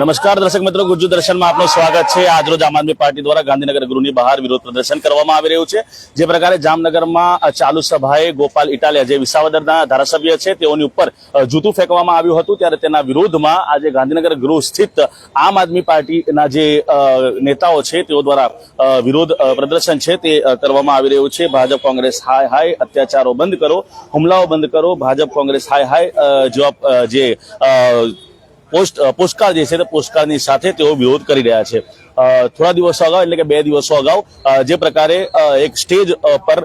નમસ્કાર દર્શક મિત્રો, ગુજુ દર્શનમાં આપનું સ્વાગત છે. આજરોજ આમ આદમી પાર્ટી દ્વારા ગાંધીનગર ગૃહની બહાર વિરોધ પ્રદર્શન કરવામાં આવી રહ્યું છે. જે પ્રકારે જામનગરમાં ચાલુ સભાએ ગોપાલ ઇટાલિયા જે વિસાવદરના ધારાસભ્ય છે, તેઓની ઉપર જૂતું ફેંકવામાં આવ્યું હતું. ત્યારે તેના વિરોધમાં આજે ગાંધીનગર ગૃહ સ્થિત આમ આદમી પાર્ટીના જે નેતાઓ છે, તેઓ દ્વારા વિરોધ પ્રદર્શન છે તે કરવામાં આવી રહ્યું છે. ભાજપ કોંગ્રેસ હાય હાય, અત્યાચારો બંધ કરો, હુમલાઓ બંધ કરો, ભાજપ કોંગ્રેસ હાય હાય જવાબ જે પોસ્ટ અ, જે છે તે પોસ્ટકાર્ડની સાથે તેઓ વિરોધ કરી રહ્યા છે. થોડા દિવસો અગાઉ એટલે કે બે દિવસો અગાઉ જે પ્રકારે એક સ્ટેજ પર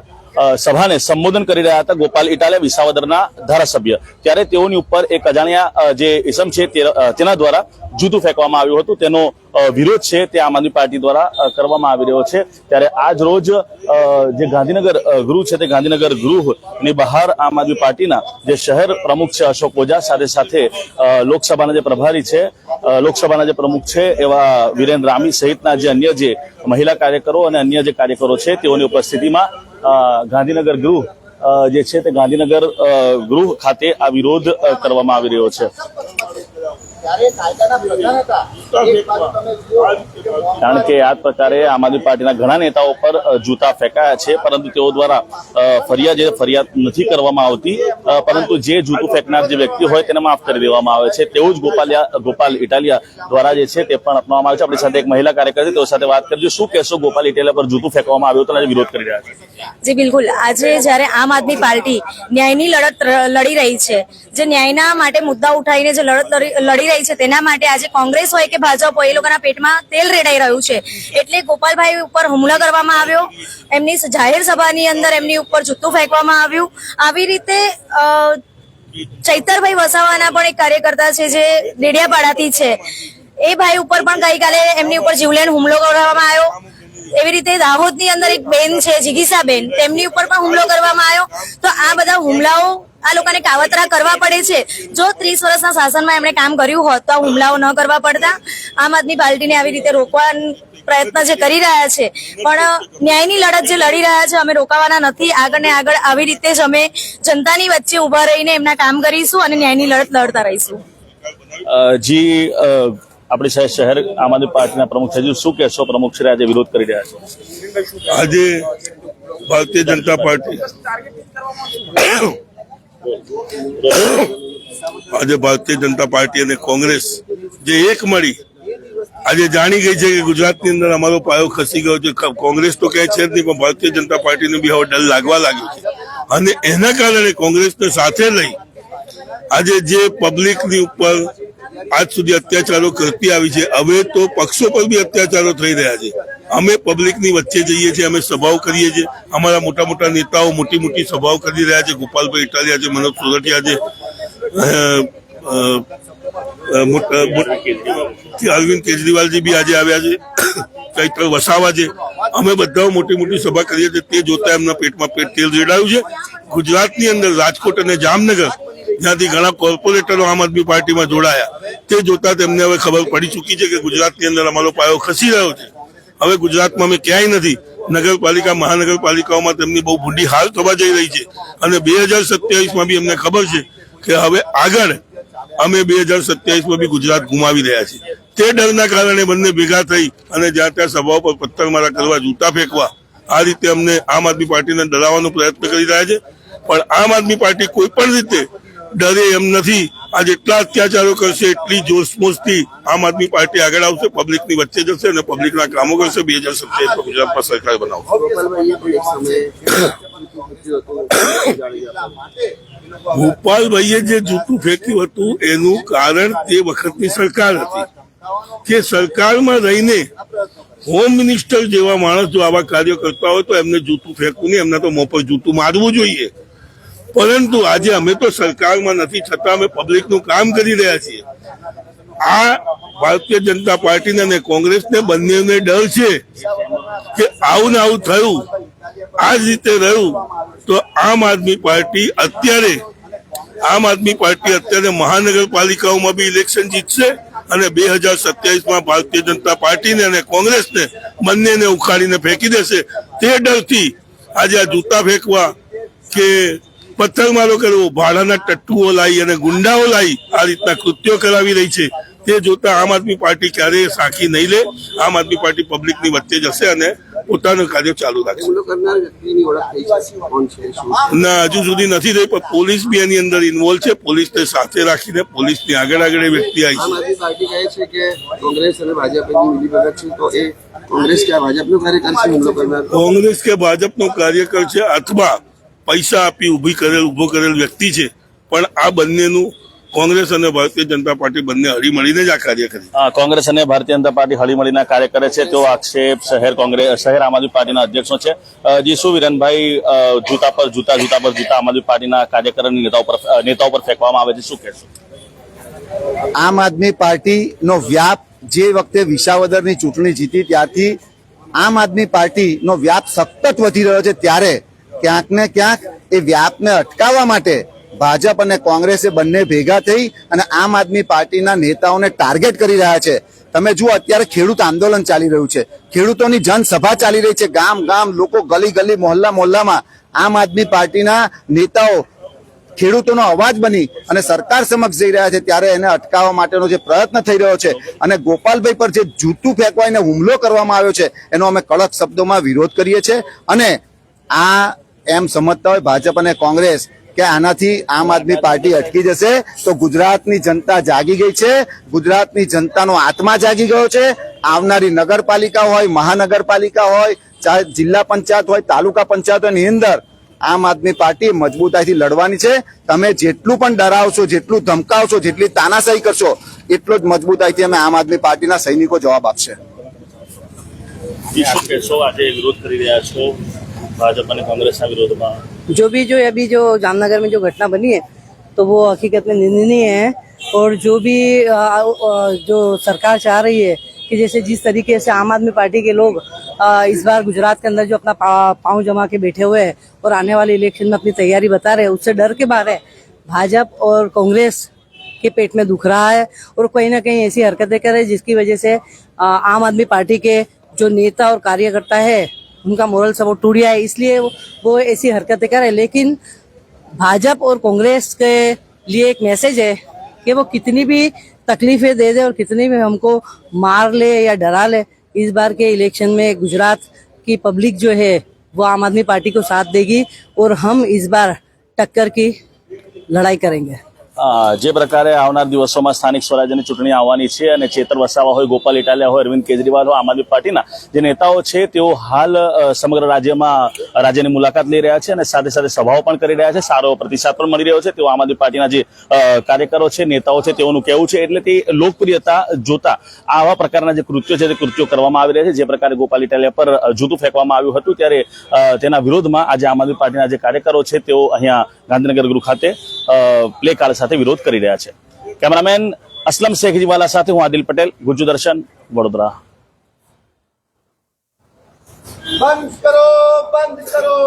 સભાને સંબોધન કરી રહ્યા હતા ગોપાલ ઇટાલિયા વિસાવદરના ધારાસભ્ય. ત્યારે તેઓની ઉપર એક અજાણ્યા જે ઇસમ છે તેના દ્વારા જૂતું ફેંકવામાં આવ્યું હતું. તેનો વિરોધ છે તે આમ આદમી પાર્ટી દ્વારા કરવામાં આવી રહ્યો છે. ત્યારે આજ રોજ જે ગાંધીનગર ગૃહ છે તે ગાંધીનગર ગૃહની બહાર આમ આદમી પાર્ટીના જે શહેર પ્રમુખ છે અશોક ઓઝા, સાથે સાથે લોકસભાના જે પ્રભારી છે લોકસભાના જે પ્રમુખ છે એવા વિરેન્દ્ર રામી સહિતના જે અન્ય જે મહિલા કાર્યકરો અને અન્ય જે કાર્યકરો છે તેઓની ઉપસ્થિતિમાં ગાંધીનગર ગૃહ જે છે તે ગાંધીનગર ગૃહ ખાતે આ વિરોધ કરવામાં આવી રહ્યો છે. કારણ કે આ પ્રકારે આમ આદમી પાર્ટીના ઘણા નેતાઓ પર જૂતા ફેંકાયા છે પરંતુ તેઓ દ્વારા ફરિયાદ જે ફરિયાદ નથી કરવામાં આવતી પરંતુ જે જૂતું ફેંકનાર જે વ્યક્તિ હોય તેને માફ કરી દેવામાં આવે છે. તેવું જ ગોપાલિયા ગોપાલ ઇટાલિયા દ્વારા જે છે તે પણ અપનાવવામાં આવે છે. આપણી સાથે એક મહિલા કાર્યકર છે તેઓ સાથે વાત કરજો શું કહેશો ગોપાલ ઇટાલિયા પર જૂતું ફેંકવામાં આવ્યું હતું અને વિરોધ કરી રહ્યા છે? જી બિલકુલ. આજે જ્યારે આમ આદમી પાર્ટી ન્યાયની લડત લડી રહી છે જે ન્યાયના માટે મુદ્દા ઉઠાવીને જે લડત લડી લડી રહી છે. તેના માટે આજે કોંગ્રેસ હોય કે ભાજપ હોય, એ લોકોના પેટમાં તેલ રેડાઈ રહ્યું છે. એટલે ગોપાલભાઈ ઉપર હુમલો કરવામાં આવ્યો. એમની જાહેર સભાની અંદર એમની ઉપર જૂતું ફેંકવામાં આવ્યું. આવી રીતે ચૈતરભાઈ વસાવાના પણ એક કાર્યકર્તા છે જે ડેડિયાપાડાથી છે. એ ભાઈ ઉપર પણ ગઈકાલે એમની ઉપર જીવલેણ હુમલો કરવામાં આવ્યો. એવી રીતે દાહોદની અંદર એક બેન છે, જિગીસાબેન, તેમની ઉપર પણ હુમલો કરવામાં આવ્યો. તો આ બધા હુમલાઓ આ લોકોને કાવતરા કરવા પડે છે. જો ત્રીસ વર્ષના શાસનમાં એમણે કામ કર્યું હોત તો આ હુમલાઓ ન કરવા પડતા. આમ આદમી પાર્ટીને આવી રીતે રોકવા પ્રયત્ન જે કરી રહ્યા છે. પણ ન્યાયની લડત જે લડી રહ્યા છે અમે રોકાવાના નથી. આગળ ને આગળ આવી રીતે જ અમે જનતાની વચ્ચે ઊભા રહીને એમના કામ કરીશું અને ન્યાયની લડત લડતા રહીશું. જી અ, આપણી શહેર આમ આદમી પાર્ટીના પ્રમુખ છે. હજુ શું કહેશો પ્રમુખ શ્રી આજે વિરોધ કરી રહ્યા છે? આજે ભારતીય જનતા પાર્ટી આજે ભારતીય જનતા પાર્ટી અને કોંગ્રેસ જે એક મળી, આજે જાણી ગઈ છે કે ગુજરાતની અંદર અમારો પાયો ખસી ગયો છે. કોંગ્રેસ તો કહે છે જ નહીં, પણ ભારતીય જનતા પાર્ટીને બી હવે ડર લાગવા લાગ્યો છે. અને એના કારણે કોંગ્રેસને સાથે લઈ આજે જે પબ્લિકની ઉપર આજ સુધી અત્યાચારો કરતી આવી છે, હવે તો પક્ષો પર બી અત્યાચારો થઈ રહ્યા છે. અમે પબ્લિકની વચ્ચે જઈએ છીએ, અમે સભાઓ કરીએ છીએ. અમારા મોટા મોટા નેતાઓ મોટી મોટી સભાઓ કરી રહ્યા છે. ગોપાલભાઈ ઇટાલિયા છે, મનોજ સોરઠિયા છે અરવિંદ કેજરીવાલજી બી આજે આવ્યા છે. ચૈત્ર વસાવા છે. અમે બધા મોટી મોટી સભા કરીએ છીએ. તે જોતા એમના પેટમાં પેટ તેલ રેડાયું છે. ગુજરાતની અંદર રાજકોટ અને જામનગર, જ્યાંથી ઘણા કોર્પોરેટરો આમ આદમી પાર્ટીમાં જોડાયા. તે જોતા તેમને હવે ખબર પડી ચૂકી છે કે ગુજરાતની અંદર અમારો પાયો ખસી રહ્યો છે. હવે ગુજરાતમાં અમે ક્યાંય નથી. નગરપાલિકા, મહાનગરપાલિકાઓમાં તેમની બહુ ભૂંડી હાલ થવા જઈ રહી છે. અને બે હજાર સત્યાવીસમાં બી અમને ખબર છે કે હવે આગળ અમે બે હજાર સત્યાવીસમાં બી ગુજરાત ગુમાવી રહ્યા છીએ. તે ડરના કારણે બંને ભેગા થઈ અને જ્યાં ત્યાં સભાઓ પર પથ્થરમારા કરવા, જૂતા ફેંકવા, આ રીતે અમને આમ આદમી પાર્ટીને ડરાવવાનો પ્રયત્ન કરી રહ્યા છે. પણ આમ આદમી પાર્ટી કોઈ પણ રીતે ડરે એમ નથી. આજે જેટલા અત્યાચારો કરશે એટલી જોશમોશથી આમ આદમી પાર્ટી આગળ આવશે પબ્લિકની વચ્ચે જશે અને પબ્લિકના કામો કરશે બે હજાર સત્યાવીસમાં ગુજરાતમાં સરકાર બનાવશે. ભોપાલભાઈએ જે જૂતું ફેંક્યું હતું એનું કારણ તે વખતની સરકાર હતી. કે સરકારમાં રહીને હોમ મિનિસ્ટર જેવા માણસ જો આવા કાર્ય કરતા હોય તો એમને જૂતું ફેંકવું નહીં એમને તો મોં પર જૂતું મારવું જોઈએ. પરંતુ આજે અમે તો સરકારમાં નથી, છતાં અમે પબ્લિકનું કામ કરી રહ્યા છીએ. આ ભારતીય જનતા પાર્ટીને અને કોંગ્રેસને બંનેને ડર છે કે આવું ને આવું થયું, આ જ રીતે રહ્યું, તો આમ આદમી પાર્ટી અત્યારે, આમ આદમી પાર્ટી અત્યારે મહાનગરપાલિકાઓમાં બી ઇલેક્શન જીતશે અને બે હજાર સત્યાવીસમાં ભારતીય જનતા પાર્ટીને અને કોંગ્રેસને બંનેને ઉખાડીને ફેંકી દેશે. તે ડરથી આજે આ જૂતા ફેંકવા કે પથ્થરમારો કરવો ભાડાના ટટ્ટુઓ લાવી અને ગુંડાઓ લાવી આ રીતના કૃત્યો કરાવી રહી છે. તે જોતા આમ આદમી પાર્ટી ક્યારેય સાખી નહીં લે. આમ આદમી પાર્ટી પબ્લિકની વચ્ચે જશે અને પોતાનું કાર્ય ચાલુ રાખશે. ના હજુ સુધી નથી થઈ પણ પોલીસ બી એની અંદર ઇન્વોલ્વ છે. પોલીસને સાથે રાખીને પોલીસની આગળ આગળ વ્યક્તિ આવી છે. કે કોંગ્રેસ અને ભાજપની તો એ કોંગ્રેસ કે ભાજપનો કાર્યકર છે કોંગ્રેસ કે ભાજપનો કાર્યકર છે અથવા પૈસા આપી ઊભી કરેલ ઊભો કરેલ વ્યક્તિ છે. પણ આ બંનેનું કોંગ્રેસ અને ભારતીય જનતા પાર્ટી બંને હળી મળીને જ આ કાર્ય કરી અ, કોંગ્રેસ અને ભારતીય જનતા પાર્ટી હળીમળીને કાર્ય કરે છે. તેવો આક્ષેપ શહેર કોંગ્રેસ શહેર આમ આદમી પાર્ટીના અધ્યક્ષો છે. અ, જી શું વિરનભાઈ જૂતા પર જૂતા જૂતા પર જૂતા આમ આદમી પાર્ટીના કાર્યકર અને નેતાઓ પર નેતાઓ પર ફેંકવામાં આવે છે? શું કહેશો? આમ આદમી પાર્ટીનો વ્યાપ જે વખતે વિસાવદરની ચૂંટણી જીતી ત્યારથી આમ આદમી પાર્ટીનો વ્યાપ સતત વધી રહ્યો છે. ત્યારે ક્યાંક ને ક્યાંક એ વ્યાપને અટકાવવા માટે ભાજપ અને કોંગ્રેસે બંને ભેગા થઈ અને આમ આદમી પાર્ટીના નેતાઓને ટાર્ગેટ કરી રહ્યા છે. તમે જુઓ, અત્યારે ખેડૂત આંદોલન ચાલી રહ્યું છે. ખેડૂતોની જનસભા ચાલી રહી છે. ગામ ગામ લોકો ગલી ગલી મોહલ્લા મોહલ્લામાં આમ આદમી પાર્ટીના નેતાઓ ખેડૂતોનો અવાજ બની અને સરકાર સમક્ષ જઈ રહ્યા છે ત્યારે એને અટકાવવા માટેનો જે પ્રયત્ન થઈ રહ્યો છે અને ગોપાલભાઈ પર જે જૂતું ફેંકવાઈને હુમલો કરવામાં આવ્યો છે, એનો અમે કડક શબ્દોમાં વિરોધ કરીએ છીએ અને આ એમ સમજતા હોય ભાજપ અને કોંગ્રેસ કે આનાથી આમ આદમી પાર્ટી અટકી જશે તો ગુજરાતની જનતા જાગી ગઈ છે. ગુજરાતની જનતાનો આત્મા જાગી ગયો છે. આવનારી નગરપાલિકા હોય, મહાનગરપાલિકા હોય, ચાહે જિલ્લા પંચાયત હોય, તાલુકા પંચાયતોની અંદર આમ આદમી પાર્ટી મજબૂતાઈથી લડવાની છે. તમે જેટલું પણ ડરાવશો, જેટલું ધમકાવશો, જેટલી તાનાશાહી કરશો, એટલો જ મજબૂતાઈથી અમે આમ આદમી પાર્ટીના સૈનિકો જવાબ આપશે. કરી રહ્યા છો. ભાજપ અને કોંગ્રેસના વિરોધમાં जो भी जो अभी जो जामनगर में जो घटना बनी है तो वो हकीकत में निंदनीय है और जो भी अ, अ, जो सरकार चाह रही है कि जैसे जिस तरीके से आम आदमी पार्टी के लोग अ, इस बार गुजरात के अंदर जो अपना पा- पांव जमा के बैठे हुए हैं और आने वाले इलेक्शन में अपनी तैयारी बता रहे हैं उससे डर के बाहर है भाजपा और कांग्रेस के पेट में दुख रहा है और कहीं ना कहीं ऐसी हरकतें करे जिसकी वजह से अ, आम आदमी पार्टी के जो नेता और कार्यकर्ता है उनका मोरल सपोर्ट टूट गया है इसलिए वो, ऐसी हरकतें कर करे लेकिन भाजपा और कांग्रेस के लिए एक मैसेज है कि वो कितनी भी तकलीफें दे दे और कितनी भी हमको मार ले या डरा ले इस बार के इलेक्शन में गुजरात की पब्लिक जो है वो आम आदमी पार्टी को साथ देगी और हम इस बार टक्कर की लड़ाई करेंगे। જે પ્રકારે આવનાર દિવસોમાં સ્થાનિક સ્વરાજ્યની ચૂંટણી આવવાની છે અને ચેતર વસાવા હોય, ગોપાલ ઇટાલિયા હોય, અરવિંદ કેજરીવાલ હોય, આમ આદમી પાર્ટીના જે નેતાઓ છે, તેઓ હાલ સમગ્ર રાજ્યમાં રાજ્યની મુલાકાત લઈ રહ્યા છે અને સાથે સાથે સભાઓ પણ કરી રહ્યા છે. સારો પ્રતિસાદ પણ મળી રહ્યો છે. તેઓ આમ આદમી પાર્ટીના જે કાર્યકરો છે, નેતાઓ છે, તેઓનું કહેવું છે, એટલે તે લોકપ્રિયતા જોતા આવા પ્રકારના જે કૃત્યો છે, તે કૃત્યો કરવામાં આવી રહ્યા છે. જે પ્રકારે ગોપાલ ઇટાલિયા પર જૂતું ફેંકવામાં આવ્યું હતું, ત્યારે તેના વિરોધમાં આજે આમ આદમી પાર્ટીના જે કાર્યકરો છે, તેઓ અહીંયા ગાંધીનગર ગૃહ ખાતે પ્લે કાર્ડ સાથે વિરોધ કરી રહ્યા છે. કેમેરામેન અસલમ શેખજીવાલા સાથે હું આદિલ પટેલ ગુજુ દર્શન વડોદરા. બંધ કરો બંધ કરો.